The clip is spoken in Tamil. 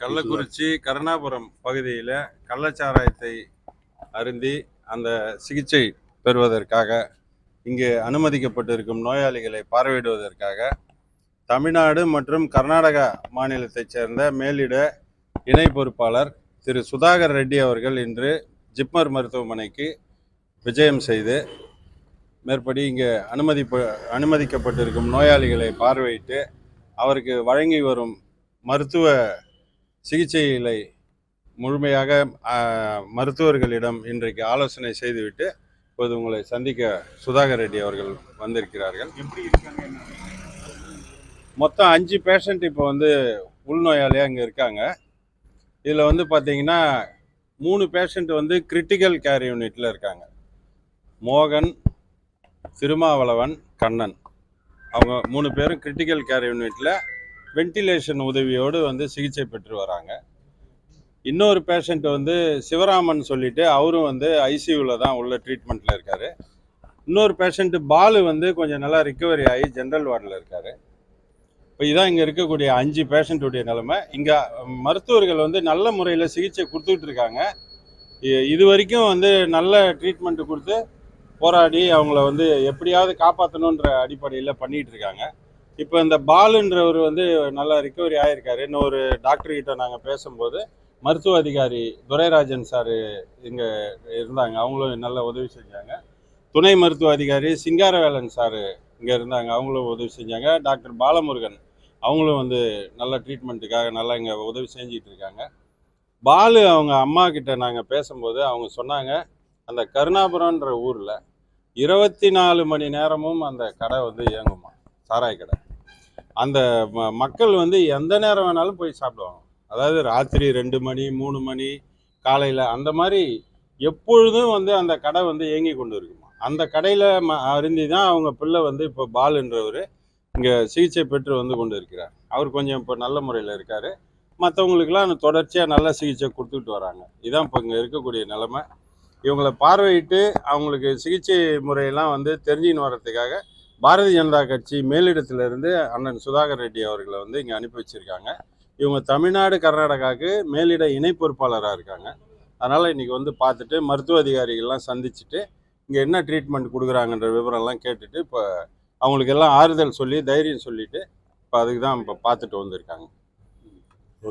கள்ளக்குறிச்சி கருணாபுரம் பகுதியில் கள்ளச்சாராயத்தை அருந்தி அந்த சிகிச்சை பெறுவதற்காக இங்கு அனுமதிக்கப்பட்டிருக்கும் நோயாளிகளை பார்வையிடுவதற்காக தமிழ்நாடு மற்றும் கர்நாடகா மாநிலத்தைச் சேர்ந்த மேலிட இணை பொறுப்பாளர் திரு சுதாகர் ரெட்டி அவர்கள் இன்று ஜிப்மர் மருத்துவமனைக்கு விஜயம் செய்து மேற்படி இங்கே அனுமதி அனுமதிக்கப்பட்டிருக்கும் நோயாளிகளை பார்வையிட்டு அவருக்கு வழங்கி வரும் மருத்துவ சிகிச்சைகளை முழுமையாக மருத்துவர்களிடம் இன்றைக்கு ஆலோசனை செய்துவிட்டு இப்போது உங்களை சந்திக்க சுதாகர் ரெட்டி அவர்கள் வந்திருக்கிறார்கள். மொத்தம் அஞ்சு பேஷண்ட் இப்போ வந்து உள்நோயாளியாக இங்கே இருக்காங்க. இதில் வந்து பார்த்தீங்கன்னா மூணு பேஷண்ட் வந்து கிரிட்டிக்கல் கேர் யூனிட்டில் இருக்காங்க. மோகன் திருமாவளவன் கண்ணன். அவங்க மூணு பேரும் கிரிட்டிக்கல் கேர் யூனிட்டில் வென்டிலேஷன் உதவியோடு வந்து சிகிச்சை பெற்று வராங்க. இன்னொரு பேஷண்ட் வந்து சிவராமன் சொல்லிட்டு அவரும் வந்து ஐசியூவில் தான் உள்ள ட்ரீட்மெண்ட்டில் இருக்கார். இன்னொரு பேஷண்ட்டு பாலு வந்து கொஞ்சம் நல்லா ரிக்கவரி ஆகி ஜென்ரல் வார்டில் இருக்கார். இப்போ இதான் இங்கே இருக்கக்கூடிய அஞ்சு பேஷண்ட்டுடைய நிலைமை. இங்கே மருத்துவர்கள் வந்து நல்ல முறையில் சிகிச்சை கொடுத்துக்கிட்டு இருக்காங்க. இது வரைக்கும் வந்து நல்ல ட்ரீட்மெண்ட்டு கொடுத்து போராடி அவங்கள வந்து எப்படியாவது காப்பாற்றணுன்ற அடிப்படையில் பண்ணிகிட்டு இருக்காங்க. இப்போ இந்த பாலுன்றவர் வந்து நல்லா ரிக்கவரி ஆகியிருக்காரு இன்னொரு டாக்டர் கிட்ட நாங்கள் பேசும்போது மருத்துவ அதிகாரி துரைராஜன் சார் இங்கே இருந்தாங்க. அவங்களும் நல்ல உதவி செஞ்சாங்க. துணை மருத்துவ அதிகாரி சிங்காரவேலன் சார் இங்கே இருந்தாங்க. அவங்களும் உதவி செஞ்சாங்க. டாக்டர் பாலமுருகன் அவங்களும் வந்து நல்ல ட்ரீட்மெண்ட்டுக்காக நல்லா இங்கே உதவி செஞ்சிட்டு இருக்காங்க. பாலு அவங்க அம்மா கிட்ட நாங்கள் பேசும்போது அவங்க சொன்னாங்க அந்த கருணாபுரம்ன்ற ஊரில் இருபத்தி நாலு மணி நேரமும் அந்த கடை வந்து இயங்குமா? சாராய் கடை. அந்த ம- மக்கள் வந்து எந்த நேரம் வேணாலும் போய் சாப்பிடுவாங்க. அதாவது ராத்திரி ரெண்டு மணி மூணு மணி காலையில் அந்த மாதிரி எப்பொழுதும் வந்து அந்த கடை வந்து இயங்கி கொண்டு இருக்குமா? அந்த கடையில் ம அருந்தி தான் அவங்க பிள்ளை வந்து இப்போ பாலுன்றவர் இங்கே சிகிச்சை பெற்று வந்து கொண்டு இருக்கிறார். அவர் கொஞ்சம் இப்போ நல்ல முறையில் இருக்கார். மற்றவங்களுக்கெல்லாம் தொடர்ச்சியாக நல்ல சிகிச்சை கொடுத்துட்டு வராங்க. இதான் இப்போ இங்கே இருக்கக்கூடிய நிலமை. இவங்களை பார்வையிட்டு அவங்களுக்கு சிகிச்சை முறையெல்லாம் வந்து தெரிஞ்சுன்னு வர்றதுக்காக பாரதிய ஜனதா கட்சி மேலிடத்திலிருந்து அண்ணன் சுதாகர் ரெட்டி அவர்களை வந்து இங்கே அனுப்பி வச்சுருக்காங்க. இவங்க தமிழ்நாடு கர்நாடகாவுக்கு மேலிட இணை பொறுப்பாளராக இருக்காங்க. அதனால் இன்றைக்கி வந்து பார்த்துட்டு மருத்துவ அதிகாரிகள்லாம் சந்திச்சுட்டு இங்கே என்ன ட்ரீட்மெண்ட் கொடுக்குறாங்கன்ற விவரம்லாம் கேட்டுட்டு இப்போ அவங்களுக்கு எல்லாம் ஆறுதல் சொல்லி தைரியம் சொல்லிவிட்டு இப்போ அதுக்கு தான் இப்போ பார்த்துட்டு வந்திருக்காங்க.